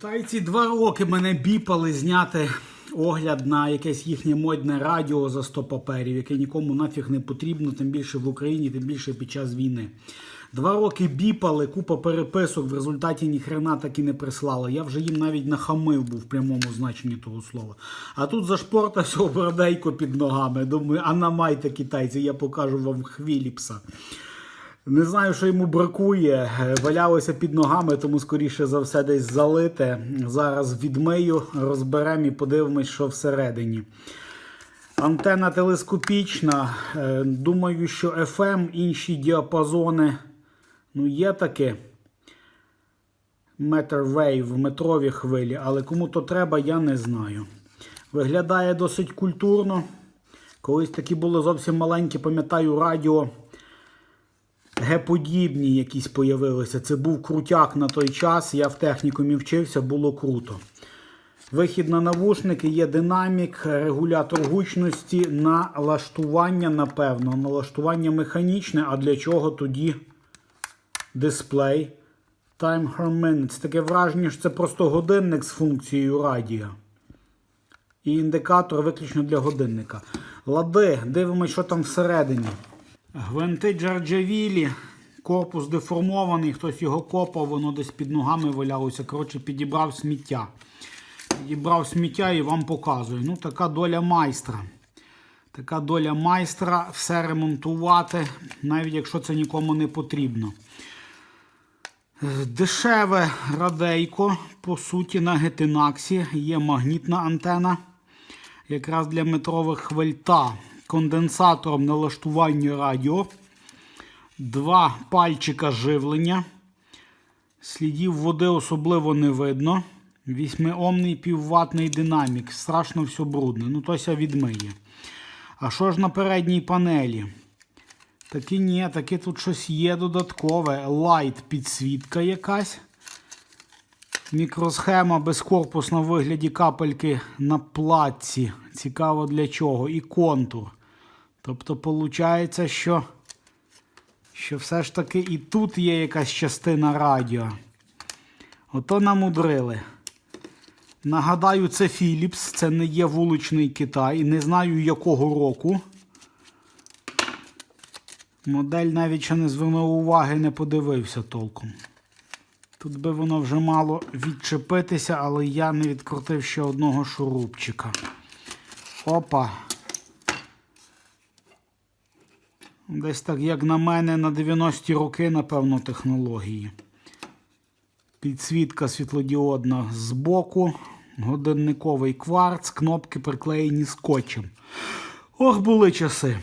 Китайці два роки мене біпали зняти огляд на якесь їхнє модне радіо за 100 паперів, яке нікому нафіг не потрібно, тим більше в Україні, тим більше під час війни. Два роки біпали, купа переписок, в результаті ніхрена так і не прислали. Я вже їм навіть нахамив був в прямому значенні того слова. А тут зашпортався обрадейко під ногами. Думаю, а намайте китайці, я покажу вам хвіліпса. Не знаю, що йому бракує. Валялося під ногами, тому скоріше за все десь залите. Зараз відмию, розберемо і подивимось, що всередині. Антенна телескопічна. Е, Думаю, що FM, інші діапазони. Ну, є таке. Wave, метрові хвилі, але кому то треба, я не знаю. Виглядає досить культурно. Колись такі були зовсім маленькі, пам'ятаю, радіо. Г-подібні якісь появилися. Це був крутяк на той час. Я в технікумі вчився, було круто. Вихід на навушники, є динамік, регулятор гучності, налаштування, напевно. Налаштування механічне, а для чого тоді дисплей? Time her minutes. Таке враження, що це просто годинник з функцією радіо. І індикатор виключно для годинника. Лади, дивимось, що там всередині. Гвинти джарджавілі, корпус деформований, хтось його копав, воно десь під ногами валялося. Коротше, підібрав сміття. Підібрав сміття і вам показую. Ну, така доля майстра. Така доля майстра все ремонтувати, навіть якщо це нікому не потрібно. Дешеве радейко, по суті, на гетинаксі є магнітна антена. Якраз для метрових хвиль та конденсатором налаштування радіо. Два пальчика живлення. Слідів води особливо не видно. 8-омний півватний динамік. Страшно все брудне. Ну, тося відмиє. А що ж на передній панелі? Таки ні, таки тут щось є додаткове. Лайт підсвітка якась. Мікросхема безкорпус на вигляді капельки на платці. Цікаво для чого. І контур. Тобто, виходить, що, що все ж таки і тут є якась частина радіо. Ото намудрили. Нагадаю, це Philips, це не є вуличний Китай. Не знаю якого року. Модель навіть ще не звернув уваги, не подивився толком. Тут би воно вже мало відчепитися, але я не відкрутив ще одного шурупчика. Опа. Десь так, як на мене, на 90-ті роки, напевно, технології. Підсвітка світлодіодна збоку, годинниковий кварц, кнопки приклеєні скотчем. Ох, були часи.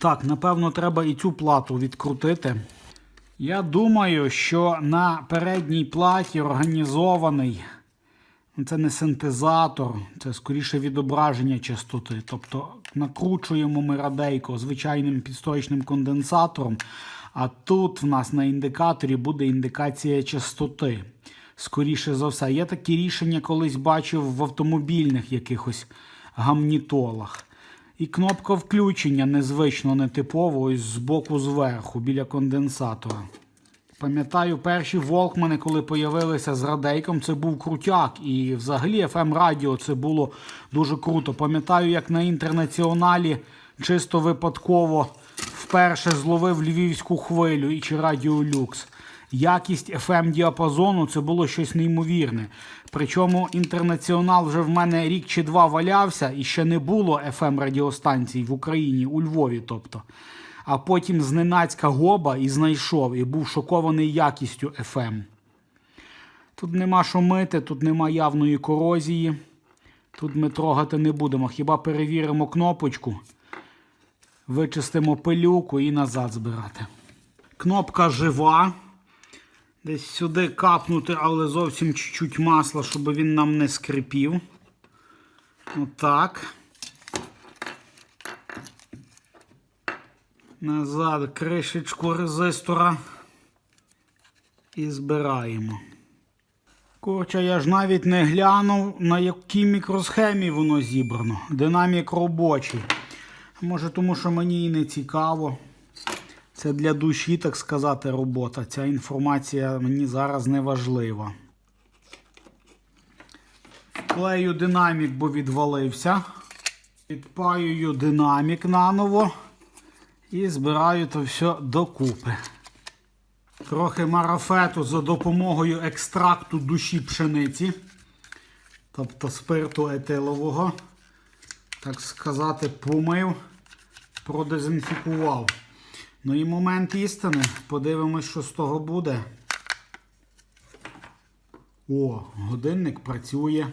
Так, напевно, треба і цю плату відкрутити. Я думаю, що на передній платі організований. Це не синтезатор, це скоріше відображення частоти. Тобто накручуємо ми радейко звичайним підстоячним конденсатором, а тут в нас на індикаторі буде індикація частоти. Скоріше за все. Я такі рішення колись бачив в автомобільних якихось гамнітолах. І кнопка включення незвично нетипово, ось збоку зверху, біля конденсатора. Пам'ятаю, перші Волкмани, коли появилися з радейком, це був крутяк. І взагалі FM радіо це було дуже круто. Пам'ятаю, як на інтернаціоналі чисто випадково вперше зловив львівську хвилю і чи радіо люкс. Якість FM діапазону це було щось неймовірне. Причому інтернаціонал вже в мене рік чи два валявся, і ще не було FM радіостанцій в Україні, у Львові. тобто. А потім зненацька гоба і знайшов, і був шокований якістю FM. Тут нема що мити, тут нема явної корозії. Тут ми трогати не будемо. Хіба перевіримо кнопочку, вичистимо пилюку і назад збирати. Кнопка жива. Десь сюди капнути, але зовсім чуть-чуть масла, щоб він нам не скрипів. Отак. Назад кришечку резистора і збираємо. Коротше, я ж навіть не глянув, на якій мікросхемі воно зібрано. Динамік робочий. Може, тому що мені і не цікаво. Це для душі, так сказати, робота. Ця інформація мені зараз не важлива. Клею динамік, бо відвалився. Підпаюю динамік наново і збираю то все докупи. Трохи марафету за допомогою екстракту душі пшениці, тобто спирту етилового, так сказати, помив, продезінфікував. Ну і момент істини. Подивимось, що з того буде. О, годинник працює.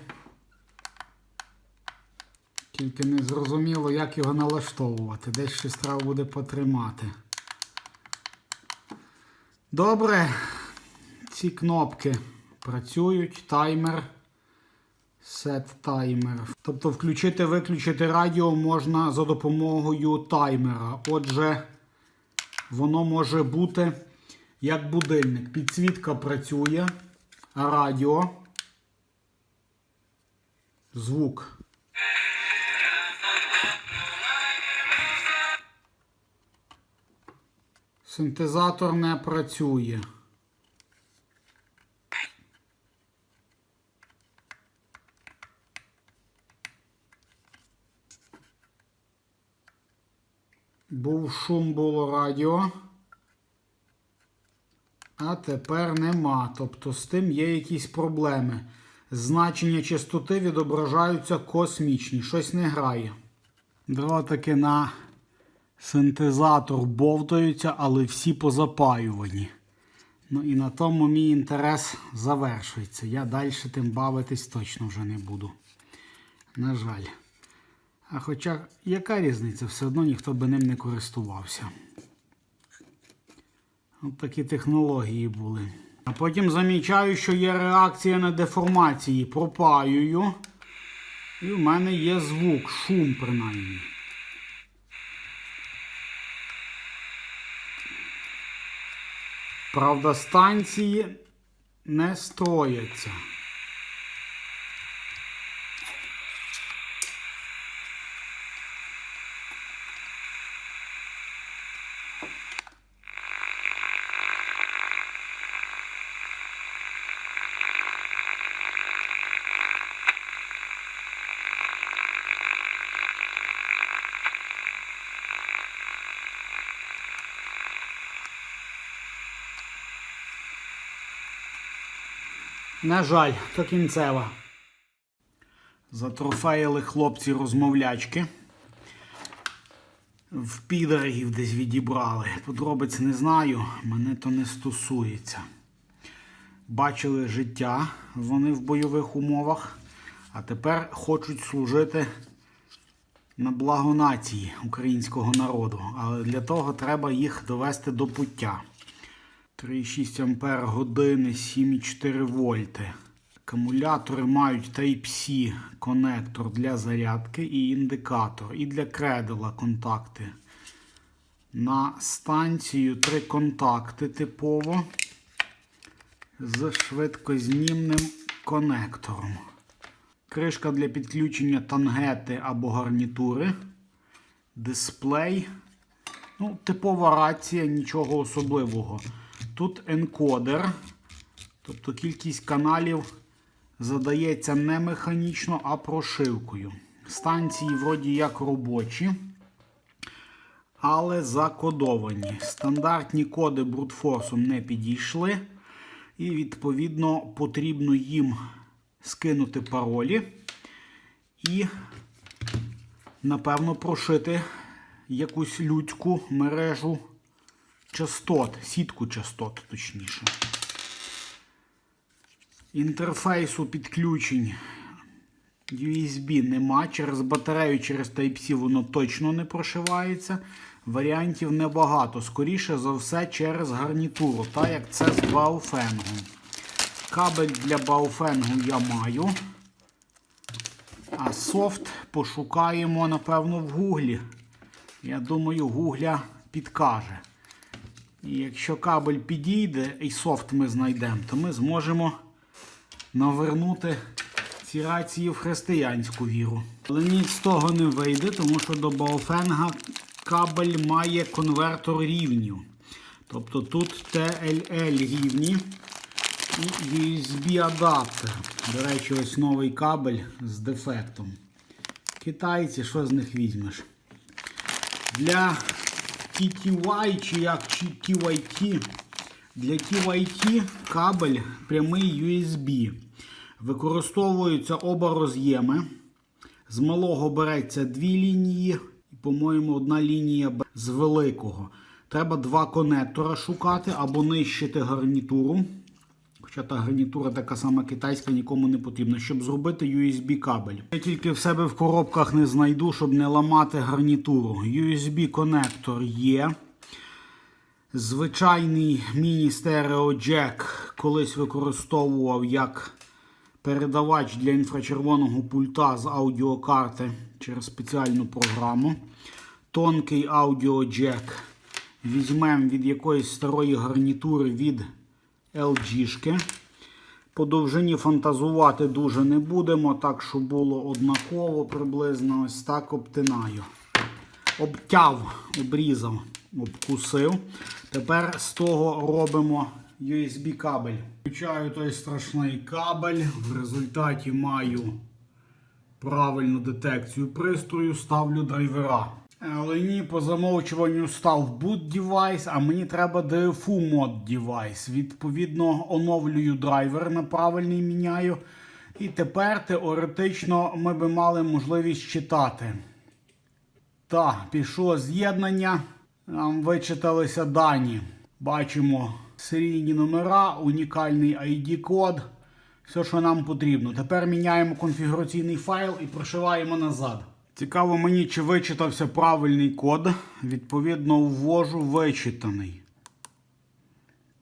Тільки не зрозуміло, як його налаштовувати. Десь щось треба буде потримати. Добре. Ці кнопки працюють. Таймер. Set таймер. Тобто включити-виключити радіо можна за допомогою таймера. Отже, воно може бути як будильник. Підсвітка працює, радіо. Звук. Синтезатор не працює. Був шум, було радіо. А тепер нема. Тобто з тим є якісь проблеми. Значення частоти відображаються космічні. Щось не грає. Дротики на синтезатор бовтаються, але всі позапаювані. Ну і на тому мій інтерес завершується. Я далі тим бавитись точно вже не буду. На жаль. А хоча яка різниця, все одно ніхто би ним не користувався. От такі технології були. А потім замічаю, що є реакція на деформації. Пропаюю. І в мене є звук, шум принаймні. Правда, станції не строяться. На жаль, то кінцева. Затрофеїли хлопці розмовлячки. В підерегів десь відібрали. Подробиць не знаю, мене то не стосується. Бачили життя вони в бойових умовах, а тепер хочуть служити на благо нації українського народу. Але для того треба їх довести до пуття. 3,6 ампер години, 7,4 вольти. Акумулятори мають Type-C конектор для зарядки і індикатор. І для кредила контакти. На станцію три контакти типово з швидкознімним конектором. Кришка для підключення тангети або гарнітури. Дисплей. Ну, типова рація, нічого особливого. Тут енкодер, тобто кількість каналів задається не механічно, а прошивкою. Станції вроді як робочі, але закодовані. Стандартні коди брутфорсом не підійшли. І, відповідно, потрібно їм скинути паролі і, напевно, прошити якусь людську мережу частот, сітку частот, точніше. Інтерфейсу підключень USB нема. Через батарею, через Type-C воно точно не прошивається. Варіантів небагато. Скоріше за все, через гарнітуру, так як це з бауфенгом. Кабель для бауфенгу я маю. А софт пошукаємо, напевно, в гуглі. Я думаю, гугля підкаже. І якщо кабель підійде і софт ми знайдемо, то ми зможемо навернути ці рації в християнську віру. Але ніч з того не вийде, тому що до Баофенга кабель має конвертор рівнів. Тобто тут TLL рівні, І USB-адаптер. До речі, ось новий кабель з дефектом. Китайці, що з них візьмеш? Для TTY чи як чи TYT. Для TYT кабель прямий USB. Використовуються оба роз'єми. З малого береться дві лінії, по-моєму, одна лінія з великого. Треба два конектора шукати або нищити гарнітуру. Хоча та гарнітура така сама китайська нікому не потрібна, щоб зробити USB кабель. Я тільки в себе в коробках не знайду, щоб не ламати гарнітуру. USB конектор є. Звичайний міні-стерео джек колись використовував як передавач для інфрачервоного пульта з аудіокарти через спеціальну програму. Тонкий аудіоджек візьмемо від якоїсь старої гарнітури від LG. По довжині фантазувати дуже не будемо, так що було однаково приблизно ось так обтинаю. Обтяв, обрізав, обкусив. Тепер з того робимо USB кабель. Включаю той страшний кабель. В результаті маю правильну детекцію пристрою, ставлю драйвера. Але ні, по замовчуванню став boot девайс, а мені треба DFU мод девайс. Відповідно, оновлюю драйвер на правильний міняю. І тепер теоретично ми би мали можливість читати. Так, пішло з'єднання. Нам вичиталися дані. Бачимо серійні номера, унікальний ID-код. Все, що нам потрібно. Тепер міняємо конфігураційний файл і прошиваємо назад. Цікаво мені, чи вичитався правильний код. Відповідно, ввожу вичитаний.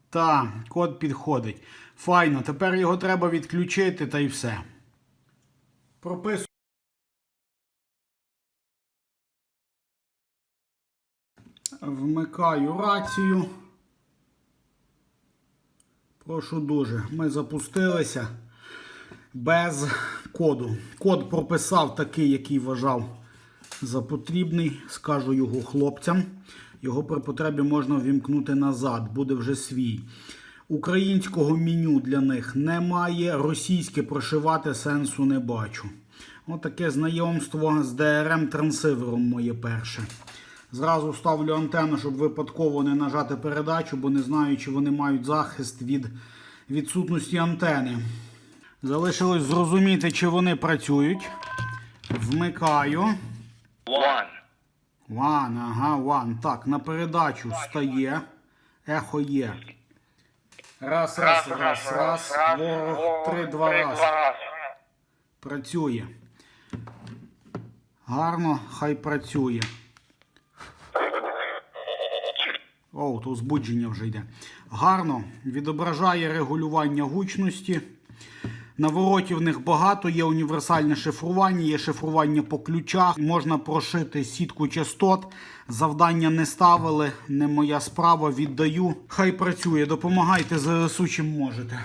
Так, код підходить. Файно, тепер його треба відключити та й все. Прописую. Вмикаю рацію. Прошу дуже. Ми запустилися без коду. Код прописав такий, який вважав за потрібний. Скажу його хлопцям. Його при потребі можна ввімкнути назад, буде вже свій. Українського меню для них немає. Російське прошивати сенсу не бачу. Отаке знайомство з DRM трансивером моє перше. Зразу ставлю антенну, щоб випадково не нажати передачу, бо не знаю, чи вони мають захист від відсутності антени. Залишилось зрозуміти, чи вони працюють. Вмикаю. One. Ван, ага, ван. Так, на передачу стає. Ехо є. Раз, раз, раз, раз. Ворог три, два раз. Працює. Гарно, хай працює. О, то збудження вже йде. Гарно відображає регулювання гучності. Наворотів в них багато, є універсальне шифрування, є шифрування по ключах. Можна прошити сітку частот. Завдання не ставили, не моя справа, віддаю. Хай працює, допомагайте ЗСУ чим можете.